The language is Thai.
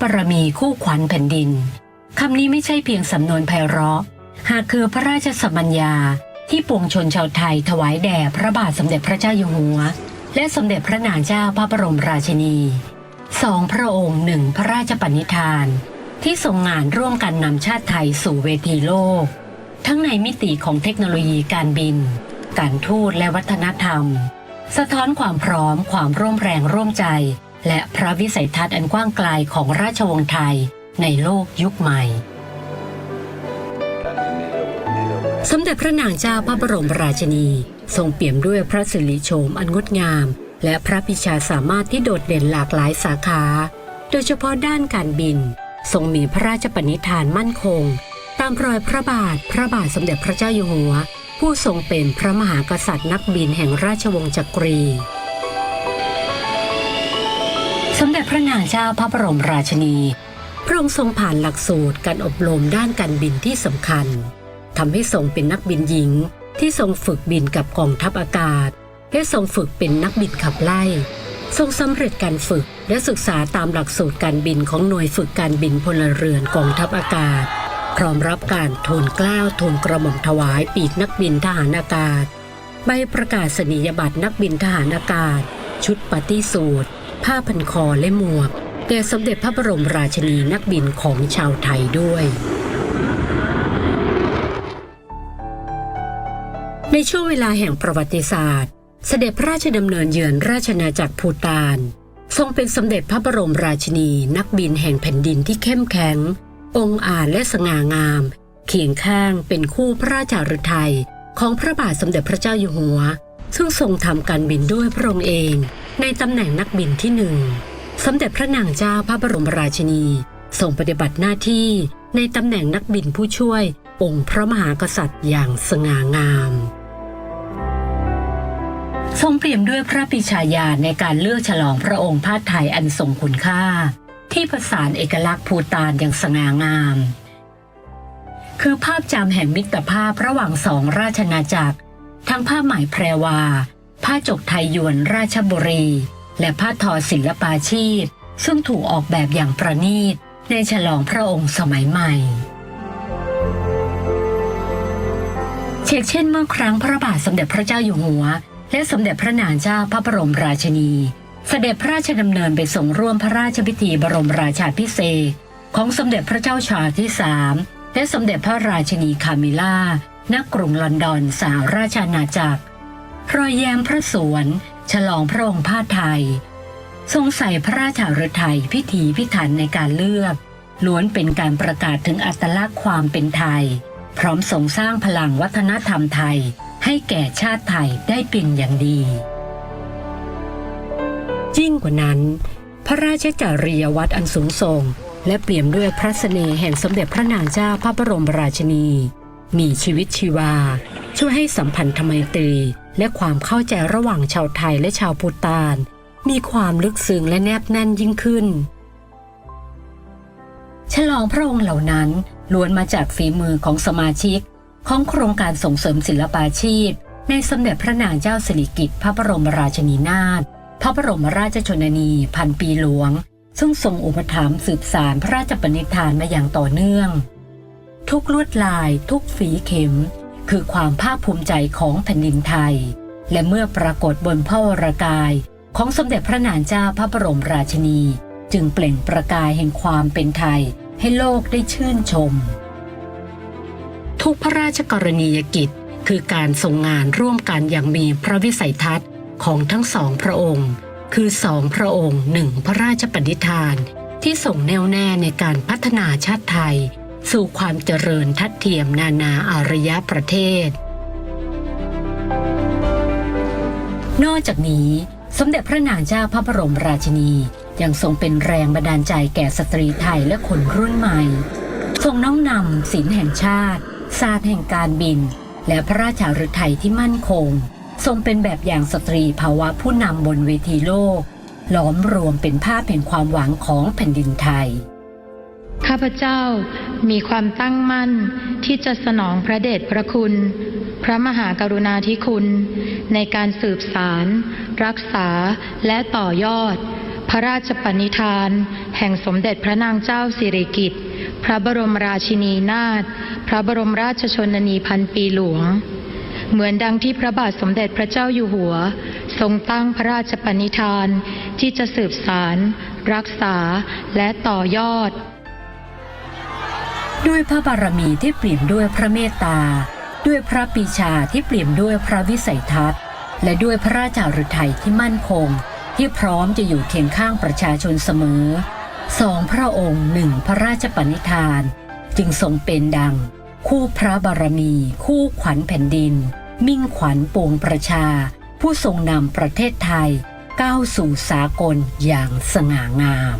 พระบารมีคู่ขวัญแผ่นดินคำนี้ไม่ใช่เพียงสำนวนไพเราะ หากคือพระราชสมัญญาที่ปวงชนชาวไทยถวายแด่พระบาทสมเด็จพระเจ้าอยู่หัว และสมเด็จพระนางเจ้าพระบรมราชินีสองพระองค์หนึ่งพระราชปณิธาน ที่ทรงงานร่วมกันนำชาติไทยสู่เวทีโลก ทั้งในมิติของเทคโนโลยีการบิน การทูตและวัฒนธรรม สะท้อนความพร้อมความร่วมแรงร่วมใจ และพระวิสัยทัศน์อันกว้างไกลของราชวงศ์ไทยในโลกยุคใหม่ สมเด็จพระนางเจ้าพระบรมราชินี ทรงเปี่ยมด้วยพระสิริโฉมอันงดงาม และพระปิชาสามารถที่โดดเด่นหลากหลายสาขา โดยเฉพาะด้านการบิน ทรงมีพระราชปณิธานมั่นคง ตามรอยพระบาทพระบาทสมเด็จพระเจ้าอยู่หัว ผู้ทรงเป็นพระมหากษัตริย์นักบินแห่งราชวงศ์จักรี สมเด็จพระนางเจ้าพระบรมราชินี พระองค์ทรงผ่านหลักสูตรการอบรมด้านการบินที่สำคัญทำให้ทรงเป็นนักบินหญิง ที่ทรงฝึกบินกับกองทัพอากาศ และทรงฝึกเป็นนักบินขับไล่ ทรงสำเร็จการฝึกและศึกษาตามหลักสูตรการบินของหน่วยฝึกการบินพลเรือนกองทัพอากาศ พร้อมรับการทูลเกล้าทูลกระหม่อมถวายปีกนักบินทหารอากาศ ใบประกาศนียบัตรนักบินทหารอากาศ ชุดปฏิสูตร ผ้าพันคอและหมวกแด่สมเด็จพระบรมราชินีนักบินของชาวไทยด้วยในช่วงเวลาแห่งประวัติศาสตร์ เสด็จพระราชดำเนินเยือนราชนาจักรภูตาน ทรงเป็นสมเด็จพระบรมราชินีนักบินแห่งแผ่นดินที่เข้มแข็ง องค์อาจและสง่างาม เคียงข้างเป็นคู่พระราชาฤทัยของพระบาทสมเด็จพระเจ้าอยู่หัว ซึ่งทรงทำการบินด้วยพระองค์เอง ในตำแหน่งนักบินที่หนึ่งสมเด็จพระนางเจ้าพระบรมราชินีทรงปฏิบัติหน้าที่ในตำแหน่งนักบินผู้ช่วยองค์พระมหากษัตริย์อย่างสง่างาม ทรงเปี่ยมด้วยพระปิชาญาณในการเลือกฉลองพระองค์ผ้าไทยอันทรงคุณค่า ที่ผสานเอกลักษณ์ภูตานอย่างสง่างาม คือภาพจำแห่งมิตรภาพระหว่างสองราชนาจักร ทั้งผ้าไหมแพรวา ผ้าจกไทยยวนราชบุรี และผ้าทอศิลปาชีพ ซึ่งถูกออกแบบอย่างประณีต ในฉลองพระองค์สมัยใหม่ เชกเช่นเมื่อครั้งพระบาทสมเด็จพระเจ้าอยู่หัว และสมเด็จพระนางเจ้าพระบรมราชินี เสด็จพระราชดำเนินไปส่งร่วมพระราชพิธีบรมราชาพิเศษของสมเด็จพระเจ้าชาที่สามและสมเด็จพระราชินีคามิล่าณกรุงลอนดอนสหราชอาณาจักร รอยแย้มพระสวนฉลองพระองค์ผ้าไทย ทรงใส่พระราชาฤทัยพิถีพิถันในการเลือก ล้วนเป็นการประกาศถึงอัตลักษณ์ความเป็นไทย พร้อมส่งสร้างพลังวัฒนธรรมไทย ให้แก่ชาติไทยได้เป็นอย่างดียิ่งกว่านั้น พระราชจริยวัตรอันสูงส่ง และเปี่ยมด้วยพระเสน่ห์แห่งสมเด็จพระนางเจ้าพระบรมราชินี มีชีวิตชีวา ช่วยให้สัมพันธไมตรี และความเข้าใจระหว่างชาวไทยและชาวพูตาน มีความลึกซึ้งและแนบแน่นยิ่งขึ้น ฉลองพระองค์เหล่านั้นล้วนมาจากฝีมือของสมาชิก ของโครงการส่งเสริมศิลปาชีพ ในสมเด็จพระนางเจ้าสิริกิติ์พระบรมราชินีนาถพระบรมราชชนนีพันปีหลวง ซึ่งทรงอุปถัมภ์สืบสารพระราชปณิธานมาอย่างต่อเนื่อง ทุกลวดลายทุกฝีเข็ม คือความภาคภูมิใจของแผ่นดินไทย และเมื่อปรากฏบนพระวรากายของสมเด็จพระนางเจ้าพระบรมราชินี จึงเปล่งประกายแห่งความเป็นไทยให้โลกได้ชื่นชม ทุกพระราชกรณียกิจคือการทรงงานร่วมกันอย่างมีพระวิสัยทัศน์ของทั้งสองพระองค์ คือสองพระองค์หนึ่งพระราชปณิธาน ที่ส่งแน่วแน่ในการพัฒนาชาติไทย สู่ความเจริญทัดเทียมนานาอารยประเทศ นอกจากนี้ สมเด็จพระนางเจ้าพระบรมราชินี ยังทรงเป็นแรงบันดาลใจแก่สตรีไทยและคนรุ่นใหม่ ทรงน้อมนำศีลแห่งชาติศาสตร์แห่งการบิน และพระราชาฤทัยที่มั่นคง ทรงเป็นแบบอย่างสตรีภาวะผู้นำบนเวทีโลกหลอมรวมเป็นภาพแห่งความหวังของแผ่นดินไทย ข้าพเจ้ามีความตั้งมั่นที่จะสนองพระเดชพระคุณ พระมหากรุณาธิคุณ ในการสืบสาร รักษาและต่อยอด พระราชปณิธาน แห่งสมเด็จพระนางเจ้าสิริกิติ์พระบรมราชินีนาถพระบรมราชชนนีพันปีหลวง เหมือนดังที่พระบาทสมเด็จพระเจ้าอยู่หัว ทรงตั้งพระราชปณิธานที่จะสืบสาร รักษาและต่อยอด ด้วยพระบารมีที่เปลี่ยนด้วยพระเมตตา ด้วยพระปีชาที่เปลี่ยนด้วยพระวิสัยทัศน์ และด้วยพระราชาฤทัยที่มั่นคง ที่พร้อมจะอยู่เคียงข้างประชาชนเสมอสองพระองค์หนึ่งพระราชปณิธาน จึงทรงเป็นดัง คู่พระบารมี คู่ขวัญแผ่นดิน มิ่งขวัญปวงประชา ผู้ทรงนำประเทศไทยก้าวสู่สากลอย่างสง่างาม